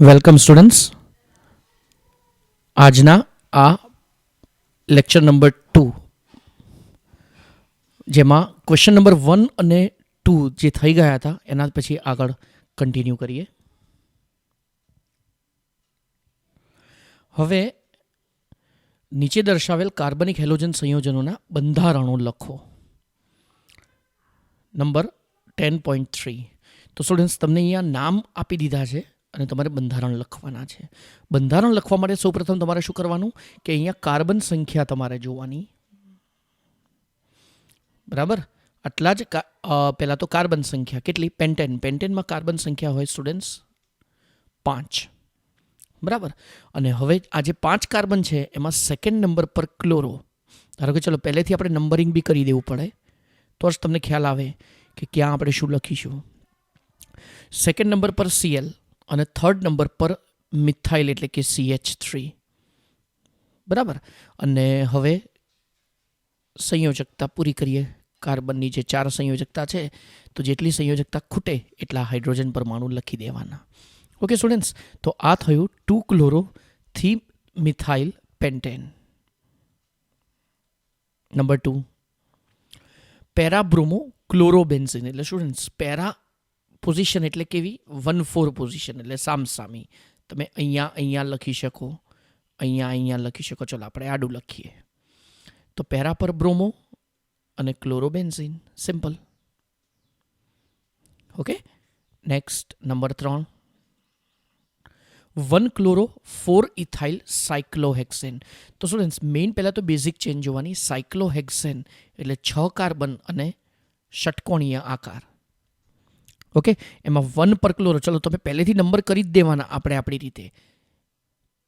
Welcome students આજના આ lecture number two જેમાં ક્વેશ્ચન નંબર વન અને ટુ જે થઈ ગયા હતા, એના પછી આગળ કન્ટિન્યુ કરીએ. હવે નીચે દર્શાવેલ કાર્બનિક હેલોજન સંયોજનોના બંધારણો લખો. નંબર ટેન પોઈન્ટ થ્રી તો સ્ટુડન્ટ્સ તમને અહીંયા નામ આપી દીધા છે. અને તમારે બંધારણ લખવાના છે. બંધારણ લખવા માટે સૌપ્રથમ તમારે શું કરવાનું? કે અહીંયા કાર્બન સંખ્યા તમારે જોવાની. બરાબર? આટલા જ પહેલાં તો કાર્બન સંખ્યા કેટલી? પેન્ટેન. પેન્ટેનમાં કાર્બન સંખ્યા હોય સ્ટુડન્ટ્સ? પાંચ. બરાબર? અને હવે આ જે પાંચ કાર્બન છે, એમાં સેકન્ડ નંબર પર ક્લોરો ધારો કે ચલો, પહેલેથી આપણે નંબરિંગ બી કરી દેવું પડે. તો જ તમને ખ્યાલ આવે કે ક્યાં આપણે શું લખીશું. સેકન્ડ નંબર પર સીએલ અને થર્ડ નંબર પર મિથાઇલ એટલે કે સીએચ થ્રી બરાબર? અને હવે સંયોજકતા પૂરી કરીએ. કાર્બનની જે ચાર સંયોજકતા છે, તો જેટલી સંયોજકતા ખૂટે એટલા હાઇડ્રોજન પરમાણુ લખી દેવાના. ઓકે સ્ટુડન્ટ્સ તો આ થયું two chloro three methyl pentane number two para bromo chlorobenzene એટલે સ્ટુડન્ટ્સ પેરા પોઝિશન એટલે કેવી? વન ફોર પોઝિશન એટલે સામસામી. તમે અહીંયા અહીંયા લખી શકો. અહીંયા અહીંયા લખી શકો. ચલો, આપણે આડું લખીએ. તો પેરા પર બ્રોમો અને chlorobenzene. Simple okay next number ત્રણ. One chloro four ethyl cyclohexane તો સ્ટુડન્ટ્સ મેઇન પહેલાં તો બેઝિક ચેન્જ જોવાની. સાયક્લોહેક્સેન એટલે છ કાર્બન અને ષટકોણીય આકાર. ઓકે? એમાં વન પર ક્લોરો ચલો, તમે પહેલેથી નંબર કરી જ દેવાના આપણે આપણી રીતે.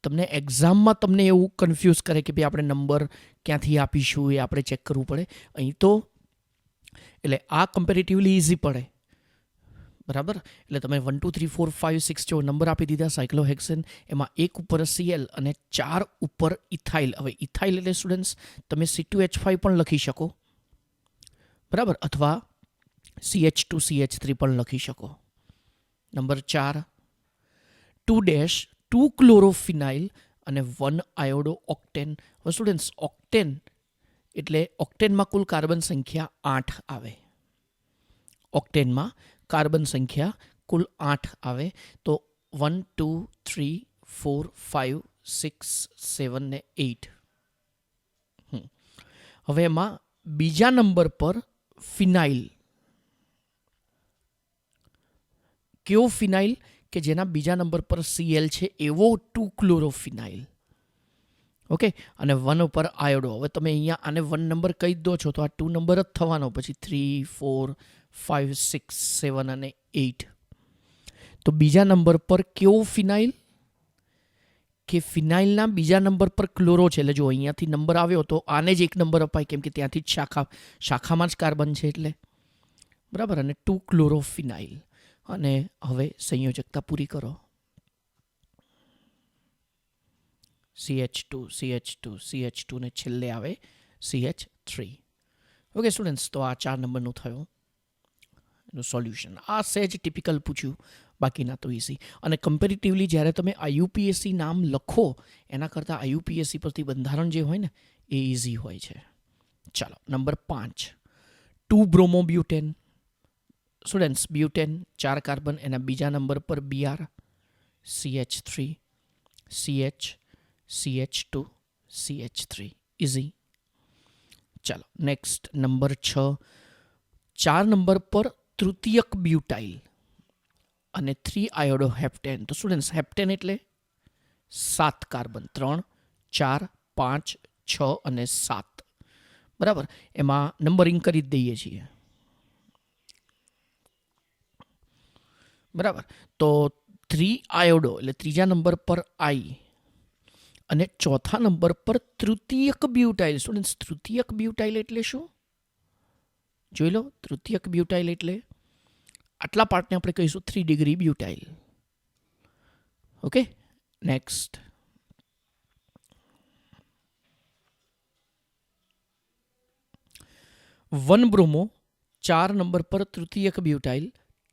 તમને એક્ઝામમાં તમને એવું કન્ફ્યુઝ કરે કે ભાઈ આપણે નંબર ક્યાંથી આપીશું એ આપણે ચેક કરવું પડે. અહીં તો, એટલે આ કમ્પેરેટિવલી ઇઝી પડે. બરાબર? એટલે તમે one two three four five six જો નંબર આપી દીધા સાયક્લોહેક્સેન એમાં એક ઉપર સીએલ અને ચાર ઉપર ઇથાઇલ હવે ઇથાઇલ એટલે સ્ટુડન્ટ્સ તમે સી ટુ એચ ફાઇવ પણ લખી શકો. બરાબર? અથવા સીએચ ટુ સીએચ થ્રી પણ લખી શકો. નંબર ચાર ટુ ડેશ ટુ ક્લોરોફિનાઇલ અને one iodo octane students octane એટલે ઓક્ટેનમાં કુલ કાર્બન સંખ્યા આઠ આવે. ઓક્ટેનમાં કાર્બન સંખ્યા કુલ આઠ આવે. તો one two three four five six seven ને એઇટ હવે એમાં બીજા નંબર પર ફિનાઇલ કેવો ફિનાઇલ કે જેના બીજા નંબર પર સીએલ છે એવો ટુ ક્લોરોફિનાઇલ. ઓકે? અને વન ઉપર આયોડો. હવે તમે અહીંયા આને વન નંબર કહી દો છો, તો આ ટુ નંબર જ થવાનો. પછી three, four, five, six, seven અને એઇટ. તો બીજા નંબર પર કેવો ફિનાઇલ? કે ફિનાઇલના બીજા નંબર પર ક્લોરો છે. એટલે જો અહીંયાથી નંબર આવ્યો તો આને જ એક નંબર અપાય, કેમ કે ત્યાંથી જ શાખા શાખામાં જ કાર્બન છે એટલે. બરાબર? અને ટુ ક્લોરોફિનાઇલ. અને હવે સંયોજકતા પૂરી કરો. CH two CH two CH two ને છેલ્લે આવે સીએચ થ્રી ઓકે સ્ટુડન્ટ્સ તો આ ચાર નંબરનું થયું. એનું સોલ્યુશન આ સહેજ ટિપિકલ પૂછ્યું. બાકીના તો ઇઝી અને કમ્પેરેટિવલી જ્યારે તમે આઈયુપીએસસી નામ લખો, એના કરતાં આઈયુપીએસસી પરથી બંધારણ જે હોય ને, એ ઇઝી હોય છે. ચાલો, નંબર પાંચ. ટુ બ્રોમોબ્યુટેન સ્ટુડન્ટ્સ બ્યુટેન ચાર કાર્બન એના બીજા નંબર પર BR CH three CH CH two CH three easy ચાલો નેક્સ્ટ નંબર છ ચાર નંબર પર તૃતીયક બ્યુટાઇલ અને થ્રી આયોડો હેપ્ટેન તો સ્ટુડન્ટ્સ હેપ્ટેન એટલે સાત કાર્બન ત્રણ, ચાર, પાંચ, છ અને સાત. બરાબર? એમાં નંબરિંગ કરી જ દઈએ છીએ. બરાબર? તો થ્રી આયોડો એટલે ત્રીજા નંબર પર આઈ અને ચોથા નંબર પર તૃતીયક બ્યુટાઇલ સ્ટુડન્ટ્સ તૃતીયક બ્યુટાઇલ એટલે શું? જોઈ લો, તૃતીયક બ્યુટાઇલ એટલે આટલા પાર્ટને આપણે કહીશું three degree butyl okay next one bromo ચાર નંબર પર તૃતીયક બ્યુટાઇલ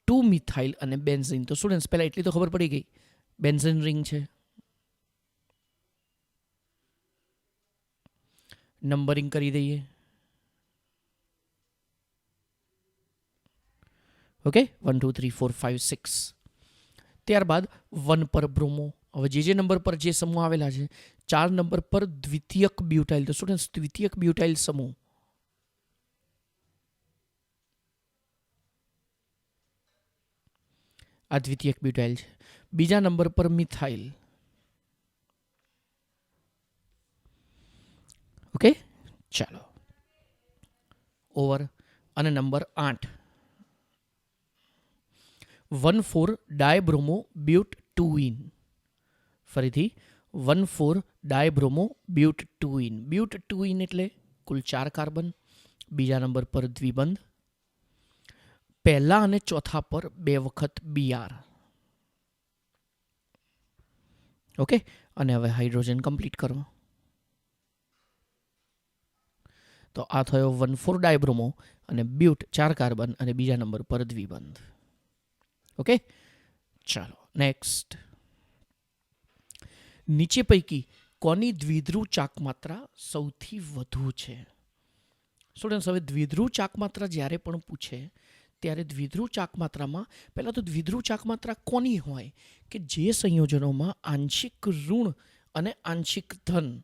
ટુ મિથાઇલ અને બેન્ઝિન તો સ્ટુડન્ટ્સ પહેલાં એટલી તો ખબર પડી ગઈ. બેન્ઝિન રિંગ છે. નંબરિંગ કરી દઈએ. Okay one two three four five six ત્યારબાદ વન પર બ્રોમો. હવે જે જે નંબર પર જે સમૂહ આવેલા છે, ચાર નંબર પર દ્વિતીયક બ્યુટાઇલ તો સ્ટુડન્ટ્સ દ્વિતીયક બ્યુટાઇલ સમૂહ. આ દ્વિતીયક બ્યુટાઇલ છે બીજા નંબર પર મિથાઇલ ઓકે ચાલો ઓવર અને નંબર આઠ one four dibromo but two yne ફરીથી one four dibromo but two yne but two yne એટલે કુલ ચાર કાર્બન બીજા નંબર પર દ્વિબંધ પહેલા અને ચોથા પર બે વખત બીઆર ઓકે અને હવે હાઇડ્રોજન કમ્પ્લીટ કરો તો આ થયો વન ફોર ડાયબ્રોમો અને બ્યુટ ચાર કાર્બન અને બીજા નંબર પર દ્વિબંધ. ઓકે ચાલો નેક્સ્ટ નીચે પૈકી કોની દ્વિધ્રુવ ચાક માત્રા સૌથી વધુ છે? સ્ટુડન્ટ્સ હવે દ્વિધ્રુવ ચાક માત્રા જ્યારે પણ પૂછે ત્યારે દ્વિધ્રુવ ચાક માત્રામાં પહેલાં તો દ્વિધ્રુવ ચાક માત્રા કોની હોય? કે જે સંયોજનોમાં આંશિક ઋણ અને આંશિક ધન.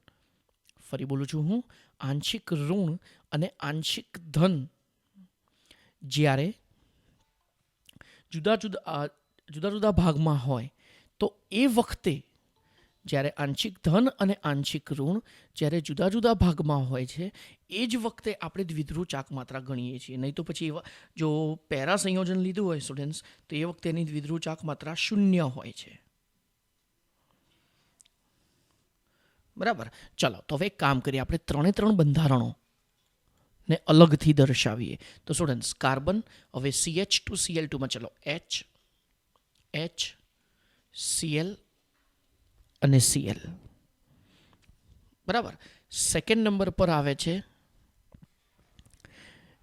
ફરી બોલું છું હું, આંશિક ઋણ અને આંશિક ધન. જ્યારે જુદા જુદા જુદા જુદા ભાગમાં હોય, તો એ વખતે જ્યારે આંશિક ધન અને આંશિક ઋણ જ્યારે જુદા જુદા ભાગમાં હોય છે, એ જ વખતે આપણે દ્વિધ્રુવ ચાક માત્રા ગણીએ છીએ. નહીં તો પછી જો પેરા સંયોજન લીધું હોય સ્ટુડન્ટ્સ તો એ વખતે એની દ્વિધ્રુવ ચાક માત્રા શૂન્ય હોય છે. બરાબર? ચલો, તો હવે એક કામ કરીએ. આપણે ત્રણે ત્રણ બંધારણો ને અલગથી દર્શાવીએ. તો સ્ટુડન્ટ્સ કાર્બન, હવે સીએચ ટુ સીએલ ટુમાં ચલો. એચ એચ સીએલ અને સીએલ. બરાબર. સેકન્ડ નંબર પર આવે છે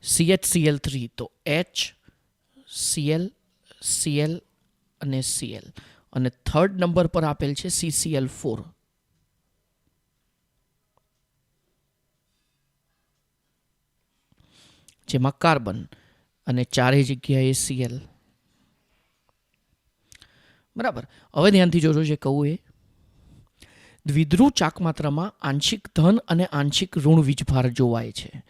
સીએચ સીએલ થ્રી તો એચ સીએલ સીએલ અને સીએલ અને થર્ડ નંબર પર આપેલ છે સીસીએલ ફોર જેમાં કાર્બન અને ચારેય જગ્યાએ સીએલ બરાબર. હવે ધ્યાનથી જોજો જે કહું એ. દ્વિધ્રુવ ચાક માત્રામાં આંશિક ધન અને આંશિક ઋણ વીજભાર જોવાય છે.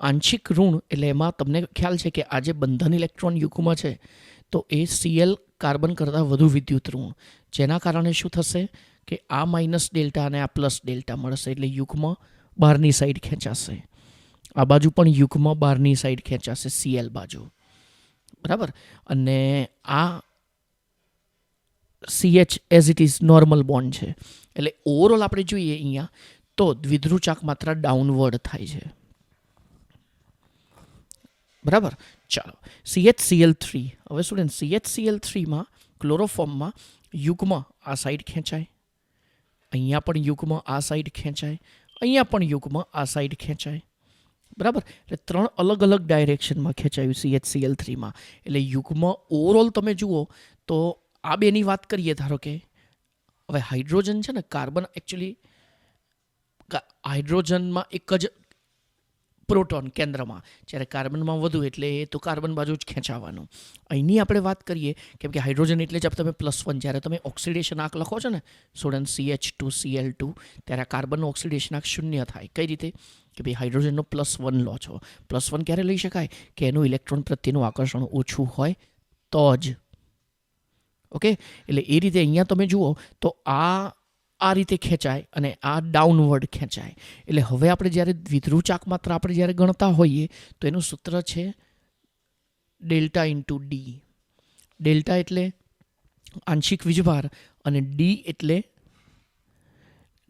આંશિક ઋણ એટલે એમાં તમને ખ્યાલ છે કે આજે બંધન ઇલેક્ટ્રોન યુગમાં છે, તો એ સીએલ કાર્બન કરતાં વધુ વિદ્યુત ઋણ. જેના કારણે શું થશે કે આ માઇનસ ડેલ્ટા અને આ પ્લસ ડેલ્ટા મળશે એટલે યુગમાં બહારની સાઈડ ખેંચાશે. આ બાજુ પણ યુગમાં બહારની સાઈડ ખેંચાશે સીએલ બાજુ. બરાબર? અને આ CH as it is normal bond છે. એટલે ઓવરઓલ આપણે જોઈએ અહીંયા, તો દ્વિધ્રુચાક માત્રા ડાઉનવર્ડ થાય છે. બરાબર? ચાલો. સીએચસીએલ થ્રી હવે સ્ટુડન્ટ સીએચસીએલ થ્રીમાં ક્લોરોફોર્મમાં યુગમાં આ સાઈડ ખેંચાય. અહીંયા પણ યુગમાં આ સાઈડ ખેંચાય. અહીંયા પણ યુગમાં આ સાઈડ ખેંચાય. બરાબર? એટલે ત્રણ અલગ અલગ ડાયરેક્શનમાં ખેંચાયું સીએચસીએલ થ્રીમાં એટલે યુગમાં ઓવરઓલ તમે જુઓ, તો આ બેની વાત કરીએ ધારો કે હવે હાઇડ્રોજન છે ને કાર્બન એકચ્યુઅલી હાઇડ્રોજનમાં એક જ પ્રોટોન કેન્દ્રમાં. જ્યારે કાર્બનમાં વધુ એટલે એ તો કાર્બન બાજુ જ ખેંચાવાનું. અહીંની આપણે વાત કરીએ, કેમ કે હાઇડ્રોજન એટલે જ તમે પ્લસ વન જ્યારે તમે ઓક્સિડેશન આંક લખો છો ને, સોડન C H two CL two ત્યારે કાર્બનનો ઓક્સિડેશન આંક શૂન્ય થાય. કઈ રીતે? કે ભાઈ હાઇડ્રોજનનો પ્લસ વન લો છો. પ્લસ વન ક્યારે લઈ શકાય? કે એનું ઇલેક્ટ્રોન પ્રત્યેનું આકર્ષણ ઓછું હોય તો જ. ઓકે? એટલે એ રીતે અહીંયા તમે જુઓ તો આ આ રીતે ખેંચાય અને આ ડાઉનવર્ડ ખેંચાય. એટલે હવે આપણે જ્યારે દ્વિધ્રુવ ચાક માત્ર આપણે જ્યારે ગણતા હોઈએ, તો એનું સૂત્ર છે ડેલ્ટા ઇન્ટુ ડી. ડેલ્ટા એટલે આંશિક વીજભાર અને ડી એટલે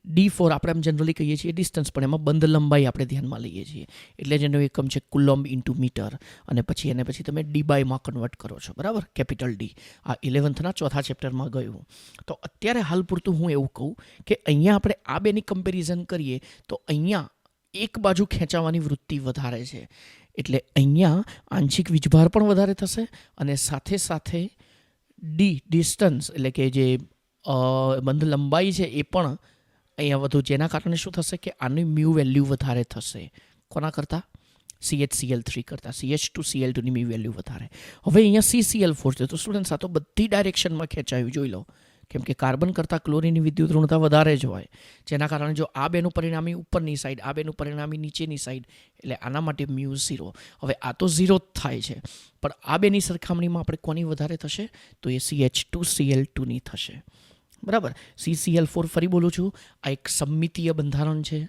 ડી ફોર આપણે એમ જનરલી કહીએ છીએ ડિસ્ટન્સ પણ એમાં બંધ લંબાઈ આપણે ધ્યાનમાં લઈએ છીએ. એટલે જેનો એકમ છે કુલોમ્બ ઇન્ટુ મીટર અને પછી એને પછી તમે ડી બાયમાં કન્વર્ટ કરો છો, બરાબર? કેપિટલ ડી આ ઇલેવન્થના ચોથા ચેપ્ટરમાં ગયું. તો અત્યારે હાલ પૂરતું હું એવું કહું કે અહીંયા આપણે આ બેની કમ્પેરિઝન કરીએ તો અહીંયા એક બાજુ ખેંચાવાની વૃત્તિ વધારે છે. એટલે અહીંયા આંશિક વીજભાર પણ વધારે થશે અને સાથે સાથે ડી ડિસ્ટન્સ એટલે કે જે બંધ લંબાઈ છે એ પણ અહીંયા વધુ. જેના કારણે શું થશે કે આની મ્યુ વેલ્યુ વધારે થશે. કોના કરતાં? સીએચ સીએલ થ્રી કરતાં. સીએચ ટુ સીએલ ટુની મ્યુ વેલ્યુ વધારે. હવે અહીંયા સી સીએલ ફોર છે. તો સ્ટુડન્ટ્સ આ તો બધી ડાયરેક્શનમાં ખેંચાયું. જોઈ લો. કેમ કે કાર્બન કરતાં ક્લોરીનની વિદ્યુત ઋણતા વધારે જ હોય. જેના કારણે જો આ બેનું પરિણામી ઉપરની સાઈડ આ બેનું પરિણામી નીચેની સાઈડ એટલે આના માટે મ્યુ ઝીરો હવે આ તો ઝીરો જ થાય છે. પણ આ બેની સરખામણીમાં આપણે કોની વધારે થશે? તો એ સી એચ ટુ સીએલ ટુની થશે. બરાબર? સીસીએલ ફોર ફરી બોલું છું. આ એક સમિતીય બંધારણ છે.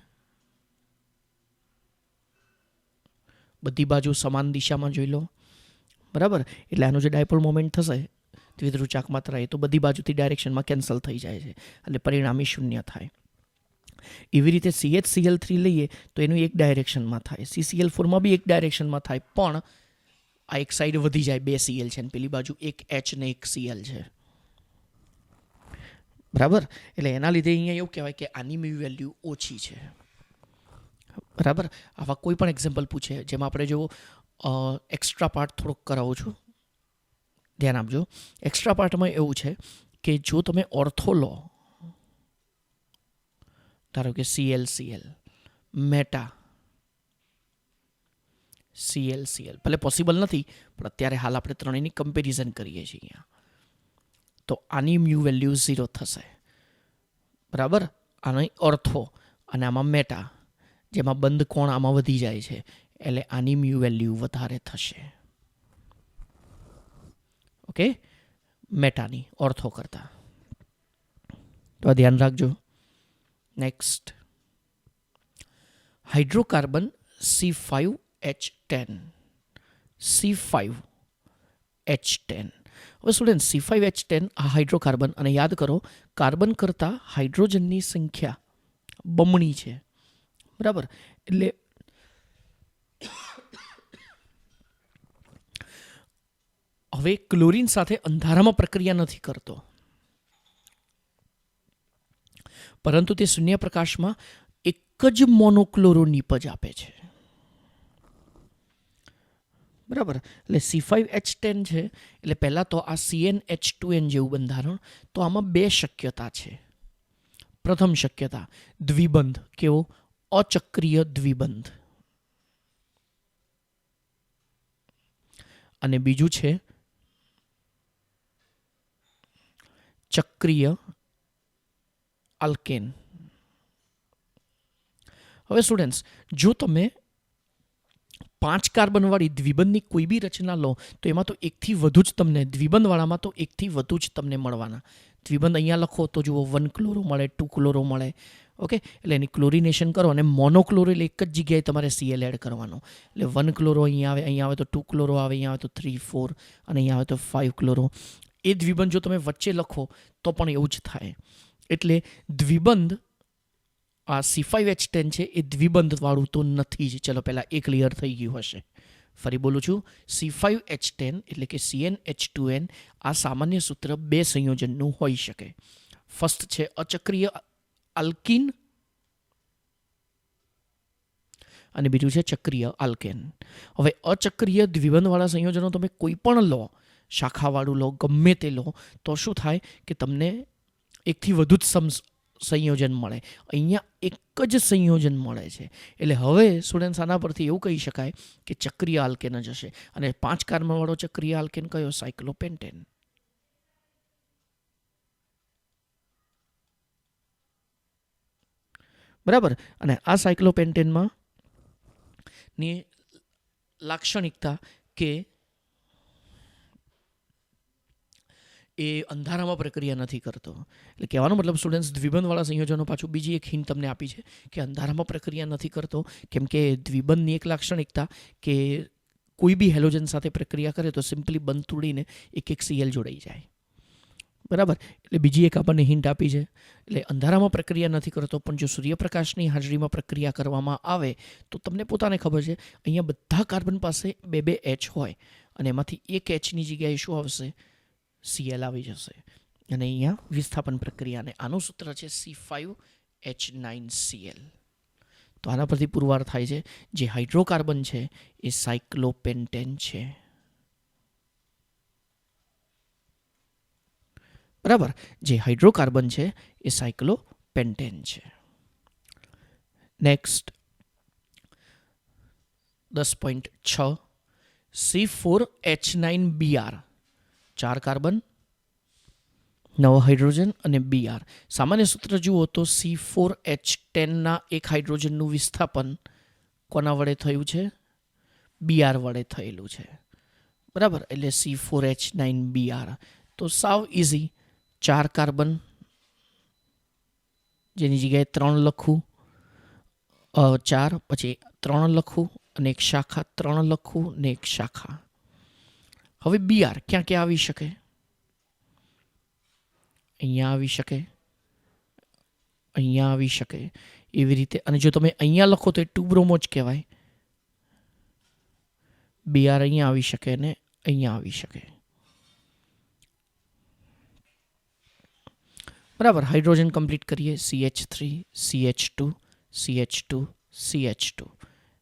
બધી બાજુ સમાન દિશામાં જોઈ લો. બરાબર? એટલે આનું જે ડાયપોલ મોમેન્ટ થશે દ્વિધ્રુવચાક માત્ર એ તો બધી બાજુથી ડાયરેક્શનમાં કેન્સલ થઈ જાય છે. એટલે પરિણામી શૂન્ય થાય. એવી રીતે સીએચ સીએલ થ્રી લઈએ, તો એનું એક ડાયરેક્શનમાં થાય. સીસીએલ ફોરમાં બી એક ડાયરેક્શનમાં થાય, પણ આ એક સાઈડ વધી જાય, બે સીએલ છે અને પેલી બાજુ એક એચ ને એક સીએલ છે. બરાબર? એટલે એના લીધે અહીંયા એવું કહેવાય કે આની મ્યુ વેલ્યુ ઓછી છે. બરાબર? આવા કોઈ પણ એક્ઝામ્પલ પૂછે, જેમાં આપણે જો એક્સ્ટ્રા પાર્ટ થોડોક કરાવું છું. ધ્યાન આપજો. એક્સ્ટ્રા પાર્ટમાં એવું છે કે જો તમે ઓર્થો લો, ધારો કે CL CL meta CL CL ભલે પોસિબલ નથી, પણ અત્યારે હાલ આપણે ત્રણેયની કમ્પેરિઝન કરીએ છીએ અહીંયા. તો આની મ્યુ વેલ્યુ ઝીરો થશે. બરાબર? આની અર્થો અને આમાં મેટા, જેમાં બંધ કોણ આમાં વધી જાય છે, એટલે આની મ્યુ વેલ્યુ વધારે થશે. ઓકે? મેટાની ઓર્થો કરતા. તો આ ધ્યાન રાખજો. Next hydrocarbon C five H ten C five H ten હવે student C five H ten આ હાઇડ્રોકાર્બન. અને યાદ કરો, કાર્બન કરતાં હાઇડ્રોજનની સંખ્યા બમણી છે. બરાબર? એટલે હવે ક્લોરીન સાથે અંધારામાં પ્રક્રિયા નથી કરતો. પરંતુ તે શૂન્ય પ્રકાશમાં એક જ મોનોક્લોરો નીપજ આપે છે. બરાબર? એટલે સી ફાઇવ એચ ટેન છે, એટલે પહેલાં તો આ સીએન એચ ટુ એન જેવું બંધારણ, તો આમાં બે શક્યતા છે. પ્રથમ શક્યતા, દ્વિબંધ, કેવો? અચક્રીય દ્વિબંધ. અને બીજું છે, ચક્રીય અલ્કેન હવે સ્ટુડન્ટ્સ જો તમે પાંચ કાર્બનવાળી દ્વિબંધની કોઈ બી રચના લો, તો એમાં તો એકથી વધુ જ તમને, દ્વિબંધવાળામાં તો એકથી વધુ જ તમને મળવાના. દ્વિબંધ અહીંયા લખો તો જુઓ, વન ક્લોરો મળે, ટુ ક્લોરો મળે. ઓકે? એટલે એની ક્લોરિનેશન કરો અને મોનોક્લોરિલ એક જ જગ્યાએ તમારે સીએલ એડ કરવાનો. એટલે વન ક્લોરો અહીંયા આવે અહીંયા આવે તો ટુ ક્લોરો આવે, અહીંયા આવે તો થ્રી, ફોર અને અહીંયા આવે તો ફાઇવ ક્લોરો. એ દ્વિબંધ જો તમે વચ્ચે લખો, તો પણ એવું જ થાય. એટલે દ્વિબંધ આ સી ફાઇવ એચ ટેન છે, એ દ્વિબંધવાળું તો નથી જ. ચલો પહેલાં એ ક્લિયર થઈ ગયું હશે. ફરી બોલું છું. સી ફાઇવ એચ ટેન એટલે કે સીએન એચ ટુ એન આ સામાન્ય સૂત્ર બે સંયોજનનું હોઈ શકે. ફર્સ્ટ છે અચક્રીય આલ્કિન અને બીજું છે ચક્રીય આલ્કેન હવે અચક્રીય દ્વિબંધવાળા સંયોજનો તમે કોઈ પણ લો, શાખાવાળું લો, ગમે તે લો, તો શું થાય કે તમને એકથી વધુ જ સમ સંયોજન મળે. અહીંયા એક જ સંયોજન મળે છે. એટલે હવે સ્ટુડન્ટ્સ આના પરથી એવું કહી શકાય કે ચક્રીય આલ્કેન જ હશે. અને પાંચ કાર્બનવાળો ચક્રીય આલ્કેન કયો? સાયક્લોપેન્ટેન. બરાબર? અને આ સાયક્લોપેન્ટેનમાં ની લાક્ષણિકતા કે એ અંધારામાં પ્રક્રિયા નથી કરતો. એટલે કહેવાનો મતલબ સ્ટુડન્ટ્સ દ્વિબંધવાળા સંયોજનો પાછું બીજી એક હિન્ટ તમને આપી છે કે અંધારામાં પ્રક્રિયા નથી કરતો. કેમ કે દ્વિબંધની એક લાક્ષણિકતા કે કોઈ બી હેલોજન સાથે પ્રક્રિયા કરે તો સિમ્પલી બંધ તોડીને એક એક સીએલ જોડાઈ જાય. બરાબર? એટલે બીજી એક આપણને હિન્ટ આપી છે. એટલે અંધારામાં પ્રક્રિયા નથી કરતો, પણ જો સૂર્યપ્રકાશની હાજરીમાં પ્રક્રિયા કરવામાં આવે, તો તમને પોતાને ખબર છે, અહીંયા બધા કાર્બન પાસે બે બે એચ હોય અને એમાંથી એક એચની જગ્યાએ શું આવશે? સીએલ આવી જશે અને અહીંયા વિસ્થાપન પ્રક્રિયાને આનું સૂત્ર છે C five H nine CL તો આના પરથી પુરવાર થાય છે, જે હાઇડ્રોકાર્બન છે, એ સાયક્લોપેન્ટેન છે. બરાબર? જે હાઇડ્રોકાર્બન છે, એ સાયક્લોપેન્ટેન છે. નેક્સ્ટ દસ પોઈન્ટ છ. C four H nine BR ચાર કાર્બન, નવ હાઇડ્રોજન અને બીઆર સામાન્ય સૂત્ર જુઓ તો સી ફોર એચ ટેનના એક હાઇડ્રોજનનું વિસ્થાપન કોના વડે થયું છે? બીઆર વડે થયેલું છે. બરાબર? એટલે C four H nine BR તો સાવ ઇઝી ચાર કાર્બન, જેની જગ્યાએ ત્રણ લખું ચાર, પછી ત્રણ લખું અને એક શાખા, ત્રણ લખું ને એક શાખા. હવે બીઆર ક્યાં ક્યાં આવી શકે? અહીંયા આવી શકે. અહીંયા આવી શકે. એવી રીતે. અને જો તમે અહીંયા લખો તો એ ટુબ્રોમો જ કહેવાય. બીઆર અહીંયા આવી શકે અને અહીંયા આવી શકે. બરાબર. હાઇડ્રોજન કમ્પ્લીટ કરીએ. CH three CH two CH two CH two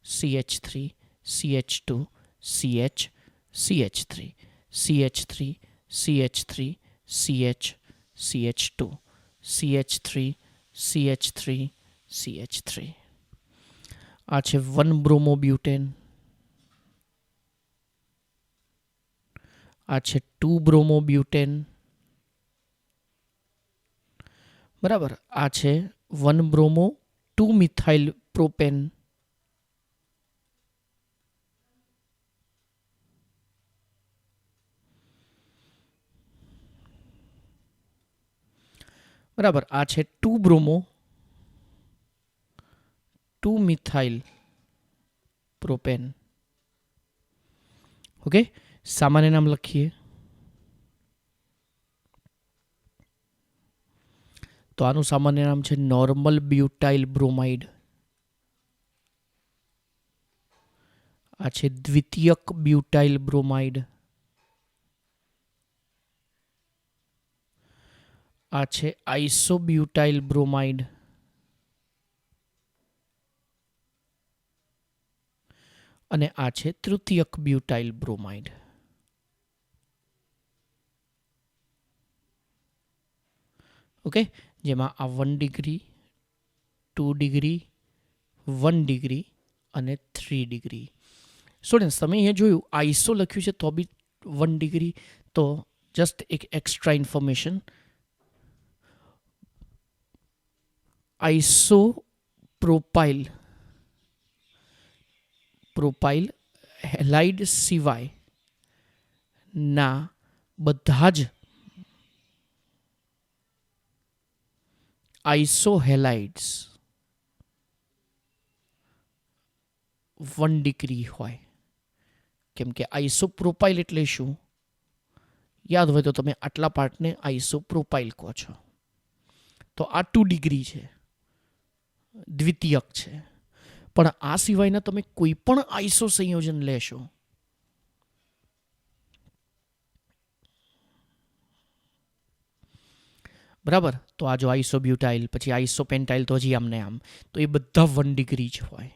CH three CH two CH CH3, CH3, CH3, CH, CH2, CH3, CH3, three આ છે વન બ્રોમો બ્યુટેન આ છે ટુ બ્રોમો બ્યુટેન બરાબર આ છે one bromo two methyl propane બરાબર. આ છે two bromo two methyl propane okay સામાન્ય નામ લખીએ. તો આનું સામાન્ય નામ છે નોર્મલ બ્યુટાઇલ બ્રોમાઇડ આ છે દ્વિતીયક બ્યુટાઇલ બ્રોમાઇડ આ છે આઇસોબ્યુટાઇલ બ્રોમાઇડ અને આ છે તૃતીયક બ્યુટાઇલ બ્રોમાઇડ ઓકે? જેમાં આ one degree two degree one degree અને થ્રી ડિગ્રી સ્ટુડન્ટ્સ તમે અહીંયા જોયું આઈસો લખ્યું છે તો બી વન ડિગ્રી તો જસ્ટ એક extra information iso propyl propyl halide સિવાય ના બધા જ આઇસોહેલાઇડ્સ વન ડિગ્રી હોય કેમ કે આઇસોપ્રોપાઇલ એટલે શું? યાદ હોય તો તમે આટલા પાર્ટને આઇસોપ્રોપાઇલ કહો છો. તો આ ટુ ડિગ્રી છે. દ્વિતીયક છે. પણ આ સિવાયના તમે કોઈ પણ આઈસો સંયોજન લેશો. બરાબર? તો આ જો આઈસોબ્યુટાઇલ પછી આઈસોપેન્ટાઇલ તો હજી આમને આમ. તો એ બધા વન ડિગ્રી જ હોય.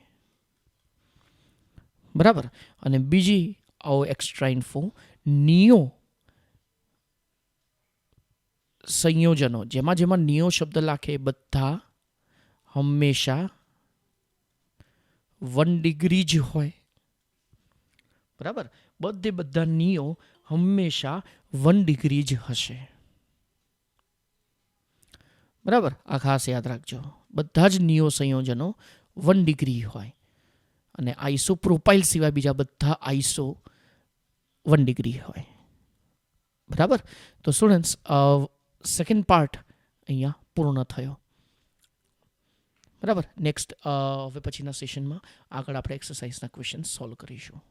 બરાબર? અને બીજી આવો એક્સ્ટ્રા ઇન્ફો નિયો સંયોજનો. જેમાં જેમાં નિયો શબ્દ લાખે બધા હંમેશા વન ડિગ્રી જ હોય. બરાબર? બધે બધા નિયો હંમેશા વન ડિગ્રી જ હશે. બરાબર? આ ખાસ યાદ રાખજો. બધા જ નિયો સંયોજનો વન ડિગ્રી હોય. અને આઈસો પ્રોપાઇલ સિવાય બીજા બધા આઈસો વન ડિગ્રી હોય. બરાબર? તો સ્ટુડન્ટ્સ સેકન્ડ પાર્ટ અહીંયા પૂર્ણ થયો. બરાબર. નેક્સ્ટ હવે પછીના સેશનમાં આગળ આપણે એક્સરસાઇઝના ક્વેશ્ચન સોલ્વ કરીશું.